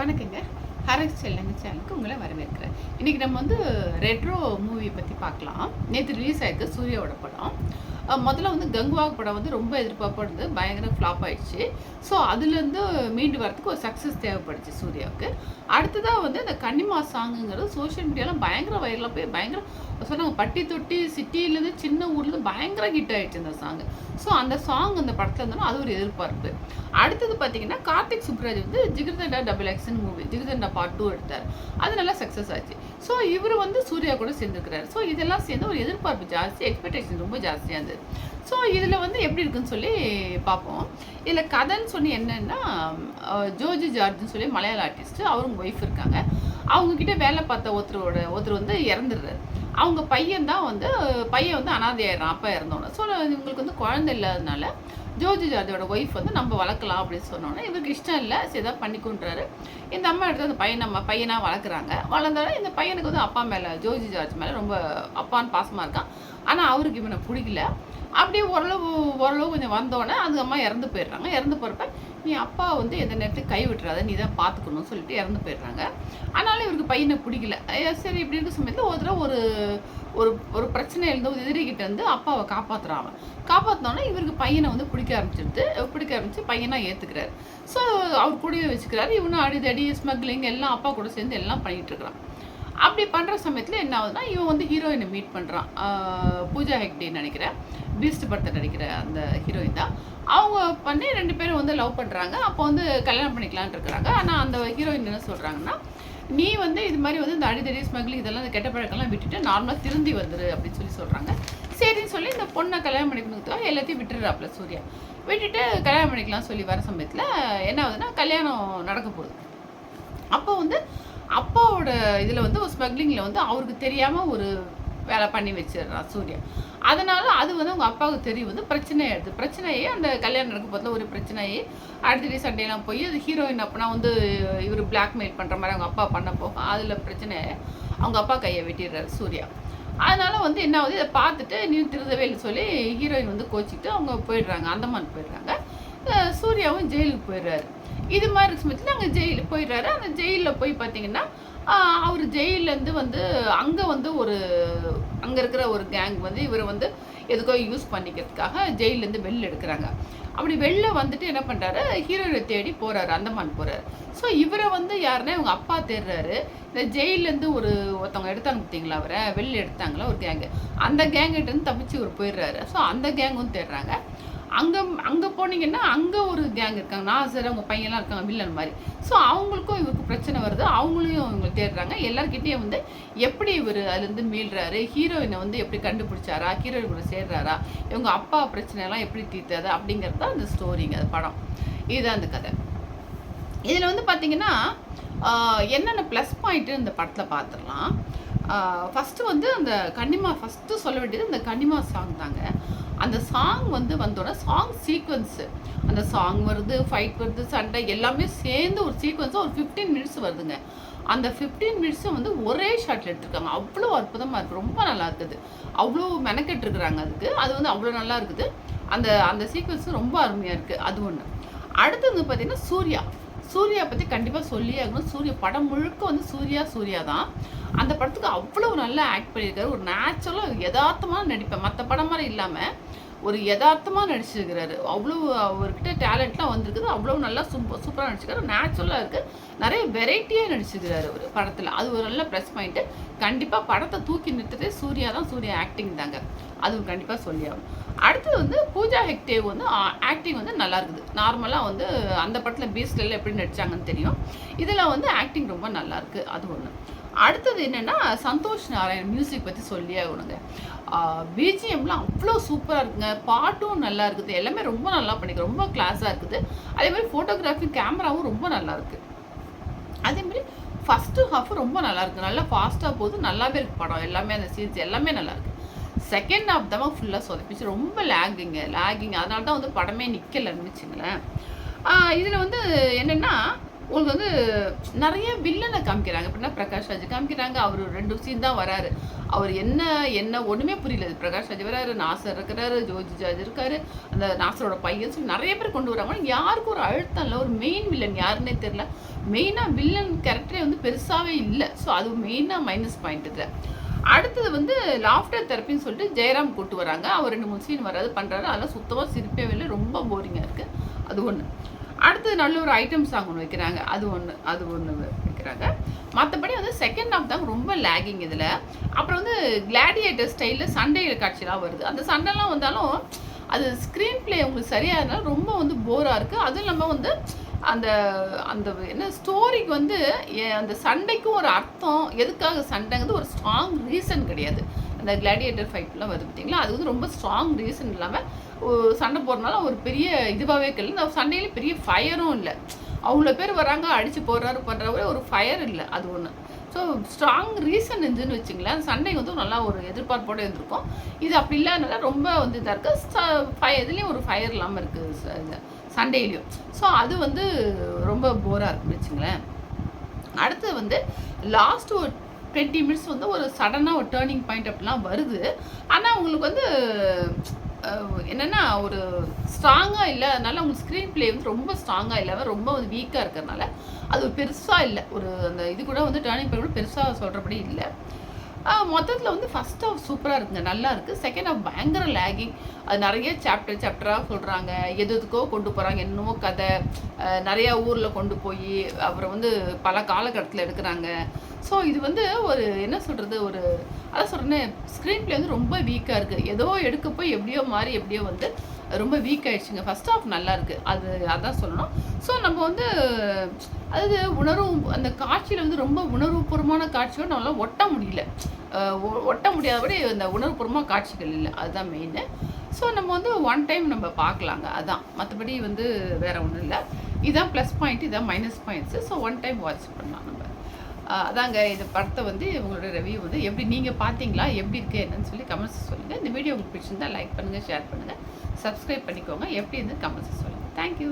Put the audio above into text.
வணக்கங்க. ஹரஸ் செல்லங்க சேனலுக்கு உங்களை வரவேற்கிறேன். இன்றைக்கி நம்ம வந்து ரெட்ரோ மூவியை பற்றி பார்க்கலாம். நேற்று ரிலீஸ் ஆயிருக்கு சூர்யாவோட படம். முதல்ல வந்து கங்குவா படம் வந்து ரொம்ப எதிர்பார்ப்படுது பயங்கர ஃப்ளாப் ஆயிடுச்சு. ஸோ அதுலேருந்து மீண்டு வரதுக்கு ஒரு சக்ஸஸ் தேவைப்படுச்சு சூர்யாவுக்கு. அடுத்ததாக வந்து இந்த கன்னிமா சாங்குங்கிறது சோஷியல் மீடியாவில் பயங்கர வைரலாக போய் பயங்கர சொன்னாங்க பட்டி தொட்டி சிட்டியிலேருந்து சின்ன ஊர்லேருந்து பயங்கர ஹிட் ஆயிடுச்சு அந்த சாங் ஸோ அந்த சாங் அந்த படத்தில் இருந்தாலும் அது ஒரு எதிர்பார்ப்பு. அடுத்தது பார்த்தீங்கன்னா கார்த்திக் சுப்ராஜ் வந்து Jigarthanda double action movie Jigarthanda part two எடுத்தார். அது நல்லா சக்ஸஸ் ஆச்சு. ஸோ இவர் வந்து சூர்யா கூட சேர்ந்துருக்கிறார். ஸோ இதெல்லாம் சேர்ந்து ஒரு எதிர்பார்ப்பு ஜாஸ்தி எக்ஸ்பெக்டேஷன் ரொம்ப ஜாஸ்தியாக இருந்தது. ஸோ இதில் வந்து எப்படி இருக்குன்னு சொல்லி பார்ப்போம் இதில் கதைன்னு சொல்லி என்னென்னா ஜோர்ஜி ஜோஜி ஜார்ஜ்னு சொல்லி மலையாள ஆர்டிஸ்ட்டு அவருங்க ஒய்ஃப் இருக்காங்க. அவங்கக்கிட்ட வேலை பார்த்த ஒருத்தரோட ஒருத்தர் வந்து இறந்துடுறாரு. அவங்க பையன் தான் வந்து பையன் வந்து அனாதையாயிடுறான் அப்பா இறந்தோன்னே ஸோ இவங்களுக்கு வந்து குழந்தை இல்லாதனால ஜோஜி ஜார்ஜோட ஒய்ஃப் வந்து நம்ம வளர்க்கலாம் அப்படின்னு சொன்னோன்னே இவருக்கு இஷ்டம் இல்லை சரி ஏதாவது பண்ணிக்கொண்டாரு இந்த அம்மா எடுத்து அந்த பையன் நம்ம பையனாக வளர்க்குறாங்க. வளர்ந்தாலும் இந்த பையனுக்கு வந்து அப்பா மேலே ஜோஜி ஜார்ஜ் மேலே ரொம்ப அப்பான்னு பாசமாக இருக்கான். ஆனால் அவருக்கு இவனை பிடிக்கல. அப்படியே ஓரளவு ஓரளவு கொஞ்சம் வந்தோடனே அது அம்மா இறந்து போயிடுறாங்க. இறந்து போகிறப்ப நீ அப்பா வந்து எந்த நேரத்துக்கு கை விட்டுறாத நீ தான் பார்த்துக்கணும்னு சொல்லிட்டு இறந்து போயிடுறாங்க. ஆனாலும் இவருக்கு பையனை பிடிக்கல. சரி இப்படி இருக்க சமயத்தில் ஒரு தடவை ஒரு ஒரு ஒரு பிரச்சனை இருந்த ஒரு எதிரிகிட்ட வந்து அப்பாவை காப்பாற்றுறான் அவன். காப்பாற்றினோன்னே இவருக்கு பையனை வந்து பிடிக்க ஆரம்பிச்சிருது. பிடிக்க ஆரம்பிச்சு பையனாக ஏற்றுக்கிறாரு ஸோ அவர் கூடவே வச்சுக்கிறாரு. இவனும் அடிதடி ஸ்மக்லிங் எல்லாம் அப்பா கூட சேர்ந்து எல்லாம் பண்ணிகிட்டு இருக்கிறான். அப்படி பண்ணுற சமயத்தில் என்ன ஆகுதுன்னா இவன் வந்து ஹீரோயினை மீட் பண்ணுறான் பூஜா ஹெக்டேன்னு நினைக்கிறேன். பீஸ்ட் படத்தை நடிக்கிற அந்த ஹீரோயின் தான். அவங்க பண்ணி ரெண்டு பேரும் வந்து லவ் பண்ணுறாங்க அப்போ வந்து கல்யாணம் பண்ணிக்கலாம்னு இருக்கிறாங்க. ஆனால் அந்த ஹீரோயின் என்ன சொல்கிறாங்கன்னா நீ வந்து இது மாதிரி வந்து இந்த அடிதடி ஸ்மக்லிங் இதெல்லாம் இந்த கெட்ட பழக்கம்லாம் விட்டுட்டு நார்மலாக திருந்தி வந்துரு அப்படின்னு சொல்லி சொல்கிறாங்க சரின்னு சொல்லி இந்த பொண்ணை கல்யாணம் பண்ணிக்கணுக்காக எல்லாத்தையும் விட்டுடுறாப்புல சூர்யா. விட்டுட்டு கல்யாணம் பண்ணிக்கலாம் சொல்லி வர சமயத்தில் என்ன ஆகுதுன்னா கல்யாணம் நடக்க போகுது. அப்போ வந்து அப்பாவோட இதில் வந்து ஒரு ஸ்மக்லிங்கில் வந்து அவருக்கு தெரியாமல் ஒரு வேலை பண்ணி வச்சிடுறான் சூர்யா. அதனால அது வந்து அவங்க அப்பாவுக்கு தெரியும். வந்து பிரச்சனை இருக்குது பிரச்சனையே அந்த கல்யாணம் நடக்க போதில் ஒரு பிரச்சனையே. டே சண்டையெல்லாம் போய் அது ஹீரோயின் அப்பனா வந்து இவர் பிளாக்மெயில் பண்ணுற மாதிரி அவங்க அப்பா பண்ண போகும் அதில் பிரச்சனை அவங்க அப்பா கையை வெட்டிடுறாரு சூர்யா. அதனால வந்து என்ன ஆகுது? இதை பார்த்துட்டு நீ திருதவேல் சொல்லி ஹீரோயின் வந்து கோச்சிக்கிட்டு அவங்க போயிடுறாங்க. அந்தமான் போயிடுறாங்க. சூர்யாவும் ஜெயிலுக்கு போயிடுறாரு. இது மாதிரி சமயத்தில் அங்கே ஜெயிலுக்கு போயிடுறாரு. அந்த ஜெயிலில் போய் பார்த்தீங்கன்னா அவர் ஜெயிலேருந்து வந்து அங்கே வந்து ஒரு அங்கே இருக்கிற ஒரு கேங் வந்து இவரை வந்து எதுக்கோ யூஸ் பண்ணிக்கிறதுக்காக ஜெயிலேருந்து வெளில எடுக்கிறாங்க. அப்படி வெளில வந்துட்டு என்ன பண்ணுறாரு ஹீரோயினை தேடி போகிறாரு அந்தமான் போகிறாரு ஸோ இவரை வந்து யாருன்னா இவங்க அப்பா தேடுறாரு. இந்த ஜெயிலேருந்து ஒரு ஒருத்தவங்க எடுத்தாங்க பார்த்தீங்களா அவரை? வெளில எடுத்தாங்களா? ஒரு கேங்கு அந்த கேங்கிட்டேருந்து தப்பிச்சு இவர் போயிடுறாரு. ஸோ அந்த கேங்கும் தேடுறாங்க. அங்கே அங்கே போனீங்கன்னா அங்கே ஒரு கேங் இருக்காங்க. நான் நாசர் அவங்க பையன்லாம் இருக்காங்க வில்லன் மாதிரி. ஸோ அவங்களுக்கும் இவருக்கு பிரச்சனை வருது. அவங்களையும் இவங்க தேடுறாங்க. எல்லார்கிட்டயும் வந்து எப்படி இவர் அதுலேருந்து மீள்றாரு? ஹீரோயினை வந்து எப்படி கண்டுபிடிச்சாரா? ஹீரோயின் கூட சேர்றாரா? இவங்க அப்பா பிரச்சனைலாம் எப்படி தீர்த்தாரு அப்படிங்கிறது தான் அந்த ஸ்டோரிங்க அது படம். இதுதான் அந்த கதை. இதில் வந்து பார்த்தீங்கன்னா என்னென்ன ப்ளஸ் பாயிண்ட்டு இந்த படத்தில் பார்த்துடலாம் ஃபஸ்ட்டு வந்து அந்த கன்னிமா ஃபஸ்ட்டு சொல்ல வேண்டியது அந்த கன்னிமா சாங் தாங்க. அந்த சாங் வந்து வந்தோடனே சாங் சீக்வன்ஸு அந்த சாங் வருது ஃபைட் வருது சண்டை எல்லாமே சேர்ந்து ஒரு சீக்வன்ஸாக ஒரு ஃபிஃப்டீன் மினிட்ஸ் வருதுங்க. அந்த ஃபிஃப்டீன் மினிட்ஸும் வந்து ஒரே ஷாட்டில் எடுத்திருக்காங்க. அவ்வளோ அற்புதமாக இருக்குது ரொம்ப நல்லா இருக்குது. அவ்வளோ மெனக்கெட்டுருக்குறாங்க அதுக்கு. அது வந்து அவ்வளோ நல்லா இருக்குது. அந்த அந்த சீக்வன்ஸும் ரொம்ப அருமையாக இருக்குது அது ஒன்று அடுத்தது பார்த்தீங்கன்னா சூர்யா. சூர்யா பற்றி கண்டிப்பாக சொல்லியே ஆகணும். சூர்யா படம் முழுக்க வந்து சூர்யா சூர்யா தான். அந்த படத்துக்கு அவ்வளோ நல்லா ஆக்ட் பண்ணியிருக்காரு. ஒரு நேச்சுரலாக யதார்த்தமாக நடிப்பேன். மற்ற படம் மாதிரி இல்லாமல் ஒரு யதார்த்தமாக நடிச்சிருக்கிறாரு. அவ்வளோ அவர்கிட்ட டேலண்ட்லாம் வந்திருக்குது. அவ்வளோ நல்லா சூப்பர் சூப்பராக நடிச்சிருக்காரு. நேச்சுரலாக இருக்குது நிறைய வெரைட்டியாக நடிச்சிருக்கிறாரு ஒரு படத்தில். அது ஒரு நல்ல ப்ரெஸ் பாயிண்ட்டு கண்டிப்பாக படத்தை தூக்கி நிறுத்துறதே சூர்யா தான் சூர்யா ஆக்டிங் தாங்க. அதுவும் கண்டிப்பாக சொல்லி அடுத்தது வந்து பூஜா ஹெக்டே வந்து ஆக்டிங் வந்து நல்லா இருக்குது. நார்மலாக வந்து அந்த படத்தில் பீஸ்டில் எப்படி நடித்தாங்கன்னு தெரியும். இதில் வந்து ஆக்டிங் ரொம்ப நல்லா இருக்குது அது ஒன்று அடுத்தது என்னென்னா சந்தோஷ் நாராயண் மியூசிக் பற்றி சொல்லியே ஆகணுங்க. பிஜிஎம்லாம் அவ்வளோ சூப்பராக இருக்குங்க. பாட்டும் நல்லா இருக்குது. எல்லாமே ரொம்ப நல்லா பண்ணிக்க ரொம்ப கிளாஸாக இருக்குது. அதே மாதிரி ஃபோட்டோகிராஃபி கேமராவும் ரொம்ப நல்லா இருக்குது அதேமாதிரி ஃபஸ்ட்டு ஹாஃப் ரொம்ப நல்லா இருக்குது நல்லா ஃபாஸ்ட்டாக போகுது. நல்லாவே இருக்குது படம். எல்லாமே அந்த சீன்ஸ் எல்லாமே நல்லா இருக்குது செகண்ட் ஹாஃப் தான் ஃபுல்லாக சொதப்பிச்சு ரொம்ப லேகிங்க லேகிங் அதனால தான் வந்து படமே நிற்கலன்னு வச்சுங்களேன். இதில் வந்து என்னென்னா உங்களுக்கு வந்து நிறைய வில்லனை காமிக்கிறாங்க. அப்படின்னா பிரகாஷ் ராஜ் காமிக்கிறாங்க. அவர் ரெண்டு சீன் தான் வராரு. அவர் என்ன என்ன ஒன்றுமே புரியல. பிரகாஷ் ராஜ் வராரு நாசர் இருக்கிறாரு ஜோஜி ஜாஜ் இருக்காரு. அந்த நாசரோட பையன் சொல்லி நிறைய பேர் கொண்டு வராங்க. யாருக்கும் ஒரு அழுத்தம் இல்லை. ஒரு மெயின் வில்லன் யாருன்னே தெரில மெயினாக வில்லன் கேரக்டரே வந்து பெருசாகவே இல்லை. ஸோ அது மெயினாக மைனஸ் பாயிண்ட் இதில். அடுத்தது வந்து லாஃப்டர் தெரப்பின்னு சொல்லிட்டு ஜெயராம் கூட்டு வராங்க. அவர் ரெண்டு மூணு சீன் வராது பண்ணுறாரு அதெல்லாம் சுத்தமாக சிரிப்பே இல்லை. ரொம்ப போரிங்காக இருக்குது அது ஒன்று அடுத்தது நல்ல ஒரு ஐட்டம் சாங் ஒன்று வைக்கிறாங்க. அது ஒன்று அது ஒன்று வைக்கிறாங்க. மற்றபடி வந்து செகண்ட் ஹாஃப் தான் ரொம்ப லேகிங் இதில். அப்புறம் வந்து கிளாடியேட்டர் ஸ்டைலில் சண்டை காட்சிலாம் வருது. அந்த சண்டைலாம் வந்தாலும் அது ஸ்க்ரீன் பிளே உங்களுக்கு சரியாக இருந்தாலும் ரொம்ப வந்து போராக இருக்குது அதுவும் இல்லாமல் வந்து அந்த அந்த என்ன ஸ்டோரிக்கு வந்து எ- அந்த சண்டைக்கும் ஒரு அர்த்தம் எதுக்காக சண்டைங்கிறது ஒரு ஸ்ட்ராங் ரீசன் கிடையாது. அந்த கிளாடியேட்டர் ஃபைட்லாம் வருது பார்த்தீங்களா? அது வந்து ரொம்ப ஸ்ட்ராங் ரீசன் இல்லாமல் சண்டை போடுறதுனால ஒரு பெரிய இதுவாகவே கிடையாது அந்த சண்டையில பெரிய ஃபயரும் இல்லை. அவ்வளோ பேர் வராங்க அடித்து போடுறாரு பண்ணுறவரே ஒரு ஃபயர் இல்லை. அது ஒன்று ஸோ ஸ்ட்ராங் ரீசன் இருந்துன்னு வச்சுங்களேன் அந்த சண்டை வந்து நல்லா ஒரு எதிர்பார்ப்போடு இருந்திருக்கும். இது அப்படி இல்லாதனால ரொம்ப வந்து இதாக இருக்குது ஃபயர் இதுலேயும் ஒரு ஃபயர் இல்லாமல் இருக்குது சண்டையிலையும். ஸோ அது வந்து ரொம்ப போராக இருக்குன்னு வச்சுங்களேன் அடுத்து வந்து லாஸ்ட் ஒரு டுவெண்ட்டி மினிட்ஸ் வந்து ஒரு சடனாக ஒரு டேர்னிங் பாயிண்ட் அப்படிலாம் வருது. ஆனால் உங்களுக்கு வந்து என்னென்னா ஒரு ஸ்ட்ராங்காக இல்லை. அதனால உங்களுக்கு ஸ்க்ரீன் பிளே வந்து ரொம்ப ஸ்ட்ராங்காக இல்லாமல் ரொம்ப வந்து வீக்காக இருக்கிறதுனால அது பெருசாக இல்லை. ஒரு அந்த இது கூட வந்து டேர்னிங் பாயிண்ட் கூட பெருசாக சொல்கிறபடி இல்லை. மொத்தத்தில் வந்து ஃபஸ்ட் ஆஃப் சூப்பராக இருக்குங்க நல்லா இருக்குது செகண்ட் ஆஃப் பயங்கர லேகிங் அது நிறைய சாப்டர் சாப்டராக சொல்கிறாங்க எது எதுக்கோ கொண்டு போகிறாங்க என்னமோ கதை. நிறையா ஊரில் கொண்டு போய் அப்புறம் வந்து பல காலகட்டத்தில் எடுக்கிறாங்க. ஸோ இது வந்து ஒரு என்ன சொல்கிறது ஒரு அதான் சொல்கிறேன் ஸ்க்ரீன் பிளே வந்து ரொம்ப வீக்காக இருக்குது ஏதோ எடுக்க போய் எப்படியோ மாறி எப்படியோ வந்து ரொம்ப வீக் ஆயிடுச்சுங்க. ஃபர்ஸ்ட் ஆஃப் நல்லா இருக்குது அது அதான் சொல்லணும். ஸோ நம்ம வந்து அது உணர்வு அந்த காட்சியில் வந்து ரொம்ப உணர்வுபூர்வமான காட்சியோடு நம்மளால் ஒட்ட முடியல. ஒ- ஒட்ட முடியாதபடி அந்த உணர்வுபூர்வமான காட்சிகள் இல்லை. அதுதான் மெயின் ஸோ நம்ம வந்து ஒன் டைம் நம்ம பார்க்கலாங்க. அதான். மற்றபடி வந்து வேறு ஒன்றும் இல்லை. இதான் ப்ளஸ் பாயிண்ட் இதான் minus points so one time watch பண்ணலாம் நம்ம. அதாங்க. இந்த படத்தை வந்து உங்களோட ரிவ்யூ வந்து எப்படி நீங்கள் பார்த்தீங்களா? எப்படி இருக்குது என்னன்னு சொல்லி கமெண்ட்ஸ் சொல்லுங்கள் இந்த வீடியோ உங்களுக்கு பிடிச்சிருந்தா லைக் பண்ணுங்கள் ஷேர் பண்ணுங்கள் சப்ஸ்கிரைப் பண்ணிக்கோங்க. எப்படி இருந்து கமெண்ட்ஸ் சொல்லுங்கள் தேங்க்யூ